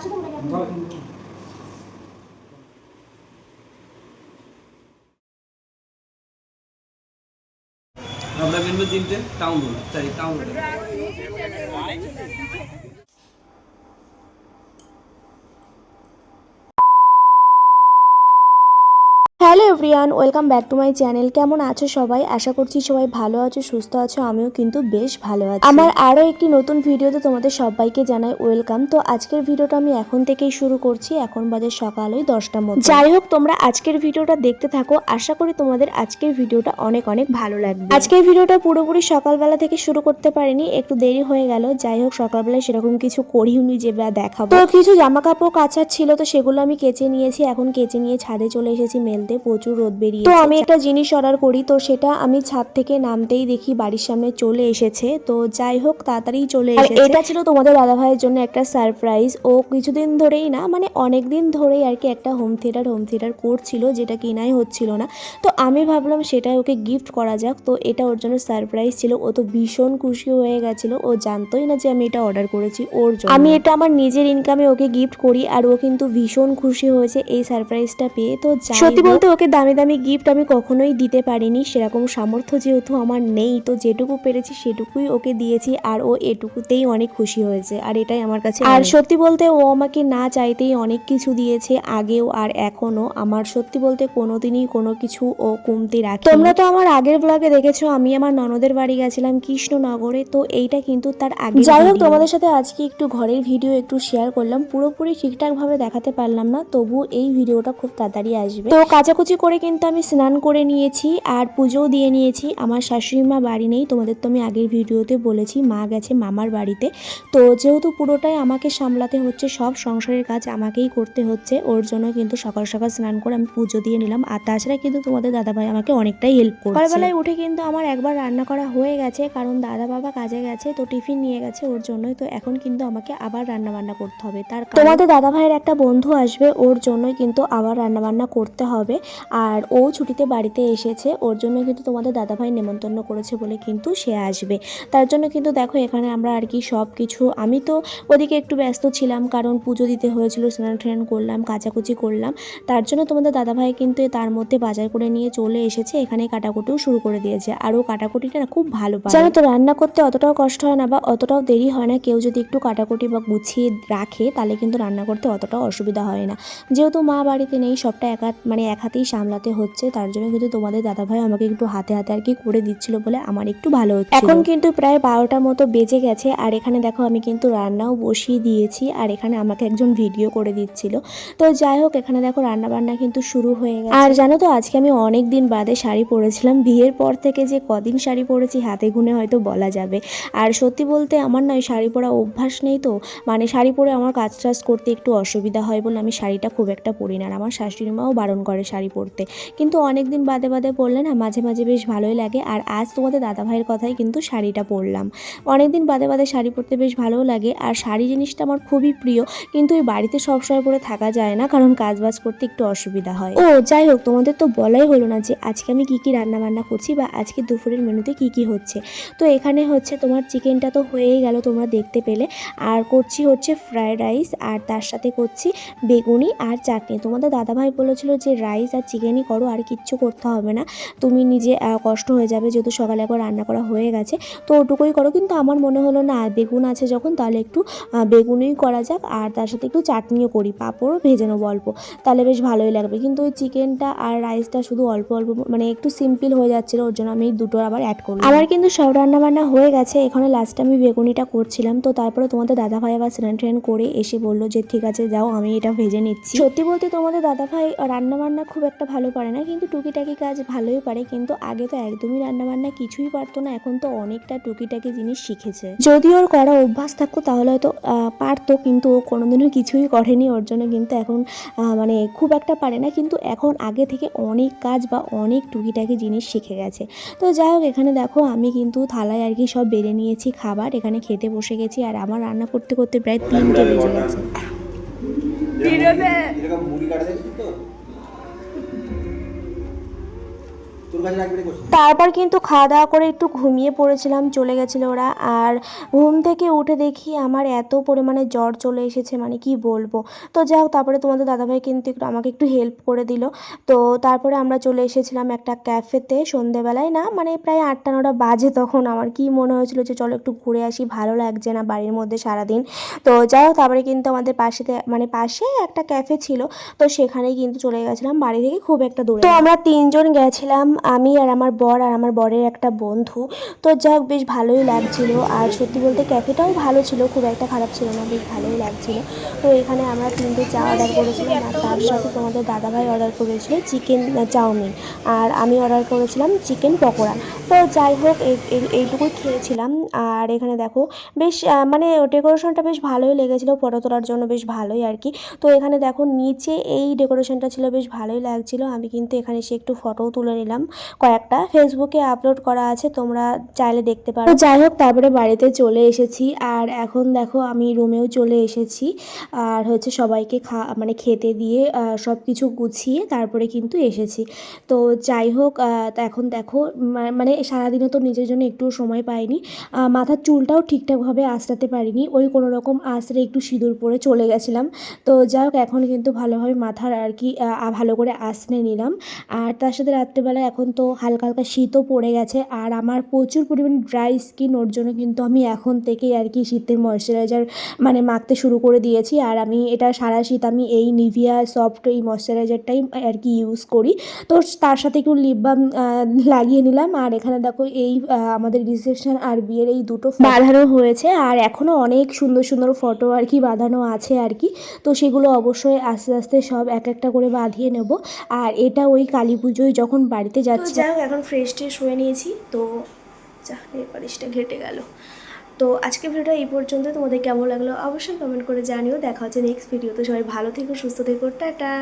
একসাথে উঠে গেছে আমরা কিনবো তিনটে town sorry town everyone welcome back to my channel. কেমন আছো সবাই? আশা করছি সবাই ভালো আছো সুস্থ আছো আমিও কিন্তু বেশ ভালো আছি। আমার আরও একটি নতুন ভিডিওতে তোমাদের সবাইকে জানাই ওয়েলকাম। তো আজকের ভিডিওটা আমি এখন থেকেই শুরু করছি। এখন বাজে সকাল ওই দশটার মধ্যে যাই হোক তোমরা আজকের ভিডিওটা দেখতে থাকো। আশা করি তোমাদের আজকের ভিডিওটা অনেক অনেক ভালো লাগবে। আজকের ভিডিওটা পুরোপুরি সকালবেলা থেকে শুরু করতে পারিনি। একটু দেরি হয়ে গেল। যাই হোক সকালবেলায় সেরকম কিছু করিনি যে বা দেখাবো। তো কিছু জামা কাপড় কাচার ছিল তো সেগুলো আমি কেচে নিয়েছি। এখন কেচে নিয়ে ছাদে চলে এসেছি মেলতে। প্রচুর রোদ বেরিয়ে তো আমি একটা জিনিস অর্ডার করি তো সেটা আমি ছাদ থেকে নামতেই দেখি বাড়ির সামনে চলে এসেছে। তো যাই হোক তাড়াতাড়ি চলে এসেছে। এটা ছিল তোমাদের দাদা ভাইয়ের জন্য একটা সারপ্রাইজ ও কিছুদিন ধরেই না মানে অনেক দিন ধরেই আর কি একটা হোম থিয়েটার হোম থিয়েটার করছিল যেটা কেনাই হচ্ছিল না। তো আমি ভাবলাম সেটাই ওকে গিফট করা যাক। তো এটা ওর জন্য সারপ্রাইজ ছিল। ও তো ভীষণ খুশি হয়ে গেছিল। ও জানতোই না যে আমি এটা অর্ডার করেছি ওর জন্য। আমি এটা আমার নিজের ইনকামে ওকে গিফট করি আর ও কিন্তু ভীষণ খুশি হয়েছে এই সারপ্রাইজটা পেয়ে। তো সত্যি বলতে ওকে দামি দামি গিফট আমি কখনোই দিতে পারিনি। সেরকম সামর্থ্য যেহেতু আমার নেই তো যেটুকু পেরেছি সেটুকুই ওকে দিয়েছি আর ও এটুকুতেই অনেক খুশি হয়েছে। আর এটাই আমার কাছে আর সত্যি বলতে ও আমাকে না চাইতেই অনেক কিছু দিয়েছে আগেও আর এখনও আমার সত্যি বলতে কোনোদিনই কোনো কিছু ও কমতি রাখে তোমরা তো আমার আগের ব্লগে দেখেছ আমি আমার ননদের বাড়ি গেছিলাম কৃষ্ণনগরে তো এইটা কিন্তু তার আগে যাই হোক তোমাদের সাথে আজকে একটু ঘরের ভিডিও একটু শেয়ার করলাম। পুরোপুরি ঠিকঠাকভাবে দেখাতে পারলাম না তবু এই ভিডিওটা খুব তাড়াতাড়ি আসবে। তো কাচাকুচি করে কিন্তু আমি স্নান করে নিয়েছি আর পুজোও দিয়ে নিয়েছি। আমার শাশুড়ি মা বাড়ি নেই তোমাদের তো আমি আগের ভিডিওতে বলেছি মা গেছে মামার বাড়িতে। তো যেহেতু পুরোটাই আমাকে সামলাতে হচ্ছে সব সংসারের কাজ আমাকেই করতে হচ্ছে ওর জন্য কিন্তু সকাল সকাল স্নান করে আমি পুজো দিয়ে নিলাম। আর তাছাড়া কিন্তু তোমাদের দাদাভাই আমাকে অনেকটাই হেল্প করছে। সকালবেলায় উঠে কিন্তু আমার একবার রান্না করা হয়ে গেছে কারণ দাদা বাবা কাজে গেছে তো টিফিন নিয়ে গেছে ওর জন্যই তো এখন কিন্তু আমাকে আবার রান্না বান্না করতে হবে। তার তোমাদের দাদা ভাইয়ের একটা বন্ধু আসবে ওর জন্যই কিন্তু আবার রান্না বান্না করতে হবে। আর ও ছুটিতে বাড়িতে এসেছে, ওর জন্য কিন্তু তোমাদের দাদাভাই নেমন্তন্ন করেছে বলে কিন্তু সে আসবে। তার জন্য কিন্তু দেখো এখানে আমরা আর কি সব কিছু আমি তো ওদিকে একটু ব্যস্ত ছিলাম কারণ পুজো দিতে হয়েছিল, স্নান ট্রেন করলাম, কাচাকুচি করলাম। তার জন্য তোমাদের দাদাভাই কিন্তু তার মধ্যে বাজার করে নিয়ে চলে এসেছে, এখানে কাটাকুটিও শুরু করে দিয়েছে। আর ও কাটাকুটিটা খুব ভালো পারে জানো তো, রান্না করতে অতটাও কষ্ট হয় না বা অতটাও দেরি হয় না, কেউ যদি একটু কাটাকুটি বা গুছিয়ে রাখে, তাহলে কিন্তু রান্না করতে অতটাও অসুবিধা হয় না। যেহেতু মা বাড়িতে নেই, সবটা একা মানে এক হাতেই সামলাতে হচ্ছে তার জন্য কিন্তু তোমাদের দাদাভাই আমাকে একটু হাতে হাতে আর কি করে দিচ্ছিল বলে আমার একটু ভালো হচ্ছে এখন কিন্তু প্রায় বারোটা মতো বেজে গেছে আর এখানে দেখো আমি কিন্তু রান্নাও বসিয়ে দিয়েছি আর এখানে আমাকে একজন ভিডিও করে দিচ্ছিল। তো যাই হোক এখানে দেখো রান্না বান্না কিন্তু শুরু হয়ে গেছে। আর জানো তো আজকে আমি অনেক দিন বাদে শাড়ি পরেছিলাম বিয়ের পর থেকে যে কদিন শাড়ি পরেছি হাতে গুনে হয়তো বলা যাবে। আর সত্যি বলতে আমার নয় শাড়ি পরা অভ্যাস নেই তো মানে শাড়ি পরে আমার কাজ টাজ করতে একটু অসুবিধা হয় বলে আমি শাড়িটা খুব একটা পরি না আর আমার শাশুড়ি মাও বারণ করে শাড়ি পরতে। কিন্তু অনেক দিন বাদে বাদে পরলে না মাঝে মাঝে বেশ ভালোই লাগে। আর আজ তোমাদের দাদা ভাইয়ের কথাই কিন্তু শাড়িটা পরলাম। অনেক দিন বাদে বাদে শাড়ি পরতে বেশ ভালোও লাগে। আর শাড়ি জিনিসটা আমার খুবই প্রিয়। কিন্তু ওই বাড়িতে সবসময় পরে থাকা যায় না। কারণ কাজ বাজ করতে একটু অসুবিধা হয়। ও, যাই হোক, তোমাদের তো বলাই হলো না যে আজকে আমি কি কি রান্না বান্না করছি বা আজকে দুপুরের মেনুতে কি কি হচ্ছে। তো এখানে হচ্ছে তোমার চিকেনটা তো হয়েই গেল তোমরা দেখতে পেলে। আর করছি হচ্ছে ফ্রায়েড রাইস। আর তার সাথে করছি বেগুনি আর চাটনি। তোমাদের দাদাভাই বলেছিল যে রাইস আর চিকেনই করো, আর কিচ্ছু করতে হবে না। তুমি নিজে কষ্ট হয়ে যাবে যেহেতু সকালে একবার রান্না করা হয়ে গেছে। তো ওটুকুই করো, কিন্তু আমার মনে হলো না বেগুন আছে যখন, তাহলে একটু বেগুনই করা যাক, আর তার সাথে একটু চাটনিও করি, পাঁপড়ও ভেজে নেব অল্প। তাহলে বেশ ভালোই লাগবে। কিন্তু ওই চিকেনটা আর রাইসটা শুধু অল্প অল্প মানে একটু সিম্পল হয়ে যাচ্ছিল, ওর জন্য আমি এই দুটো আবার অ্যাড করলাম। আমার কিন্তু সব রান্না বান্না হয়ে গেছে। এখানে লাস্টে আমি বেগুনিটা করছিলাম। তো তারপরে তোমাদের দাদা ভাই আবার স্নান ট্রেন করে এসে বলল যে, ঠিক আছে, যাও, আমি এটা ভেজে নিচ্ছি। সত্যি বলতে তোমাদের দাদা ভাই রান্না বান্না খুব একটা ভালো পারে না, কিন্তু টুকিটাকি কাজ ভালোই পারে, কিন্তু আগে তো একদমই রান্না বান্না কিছুই পারতো না, এখন তো অনেকটা টুকিটাকি জিনিস শিখেছে। যদি ওর করা অভ্যাস থাকতো, তাহলে হয়তো পারতো, কিন্তু ও কোনোদিনও কিছুই করেনি, ওর জন্য কিন্তু এখন মানে খুব একটা পারে না, কিন্তু এখন আগে থেকে অনেক কাজ বা অনেক টুকিটাকি জিনিস শিখে গেছে। তো যাই হোক, এখানে দেখো, আমি কিন্তু থালায় আর কি সব বেড়ে নিয়েছি খাবার, এখানে খেতে বসে গেছি, আর আমার রান্না করতে করতে প্রায় তিনটে বেজে গেছে। তারপর কিন্তু খাওয়া দাওয়া করে একটু ঘুমিয়ে পড়েছিলাম, চলে গেছিল ওরা। আর ঘুম থেকে উঠে দেখি আমার এত পরিমাণে জ্বর চলে এসেছে মানে কি বলব। তো যাই হোক, তারপরে তোমাদের দাদাভাই কিন্তু একটু আমাকে একটু হেল্প করে দিল। তো তারপরে আমরা চলে এসেছিলাম একটা ক্যাফেতে সন্ধেবেলায়, না? মানে প্রায় আটটা নটা বাজে তখন। আমার কি মনে হয়েছিল যে চলো একটু ঘুরে আসি, ভালো লাগছে না বাড়ির মধ্যে সারাদিন। তো যাই হোক, তারপরে কিন্তু আমাদের পাশেতে মানে পাশে একটা ক্যাফে ছিল। তো সেখানেই কিন্তু চলে গেছিলাম বাড়ি থেকে খুব একটা দূরে। তো আমরা তিনজন গেছিলাম আমি আর আমার বর আর আমার বরের একটা বন্ধু। তো যাই হোক বেশ ভালোই লাগছিল। আর সত্যি বলতে ক্যাফেটাও ভালো ছিল, খুব একটা খারাপ ছিল না, বেশ ভালোই লাগছিল। তো এখানে আমরা তিনটে চা অর্ডার করেছিলাম, আর তার সাথে তোমাদের দাদাভাই অর্ডার করেছিল চিকেন চাউমিন। আর আমি অর্ডার করেছিলাম চিকেন পকোড়া। তো যাই হোক এই- এই- এইটুকুই খেয়েছিলাম। আর এখানে দেখো, বেশ মানে ডেকোরেশনটা বেশ ভালোই লেগেছিলো, ফটো তোলার জন্য বেশ ভালোই আর কি। তো এখানে দেখো, নিচে এই ডেকোরেশনটা ছিল, বেশ ভালোই লাগছিল। আমি কিন্তু এখানে এসে একটু ফটোও তুলে নিলাম। কয়েকটা ফেসবুকে আপলোড করা আছে, তোমরা চাইলে দেখতে পারো। যাই হোক, তারপরে বাড়িতে চলে এসেছি। আর এখন দেখো, আমি রুমেও চলে এসেছি। আর হচ্ছে সবাইকে খা মানে খেতে দিয়ে সব কিছু গুছিয়ে তারপরে কিন্তু এসেছি। তো যাই হোক এখন দেখো মানে সারাদিনে তো নিজের জন্য একটুও সময় পাইনি। মাথার চুলটাও ঠিকঠাকভাবে আঁচড়াতে পারিনি। ওই কোনো রকম আঁচড়ে একটু সিঁদুর পরে চলে গেছিলাম। তো যাই হোক, এখন কিন্তু ভালোভাবে মাথার আর কি ভালো করে আঁচড়ে নিলাম। আর তার সাথে রাত্রেবেলা এখন তো হালকা হালকা শীতও পড়ে গেছে আর আমার প্রচুর পরিমাণে ড্রাই স্কিন ওর জন্য কিন্তু আমি এখন থেকেই আর কি শীতের ময়শ্চারাইজার মানে মাখতে শুরু করে দিয়েছি। আর আমি এটা সারা শীত আমি এই নিভিয়া সফট এই ময়শ্চারাইজারটাই আর কি ইউজ করি। তো তার সাথে একটু লিপ বাম লাগিয়ে নিলাম। আর এখানে দেখো এই আমাদের রিসেপশন আর বিয়ের এই দুটো বাঁধানো হয়েছে। আর এখনও অনেক সুন্দর সুন্দর ফটো আর কি বাঁধানো আছে আর কি। তো সেগুলো অবশ্যই আস্তে আস্তে সব এক একটা করে বাঁধিয়ে নেব। আর এটা ওই কালী পুজোয় যখন বাড়িতে যাচ্ছি। যাই হোক, এখন ফ্রেশ ট্রেশ হয়ে নিয়েছি। তো এই পালিশটা ঘেটে গেল। তো আজকে ভিডিওটা এই পর্যন্ত তোমাদের কেমন লাগল অবশ্যই কমেন্ট করে জানিও। দেখা হচ্ছে নেক্সট ভিডিওতে সবাই ভালো থেকো, সুস্থ থেকো। টাটা!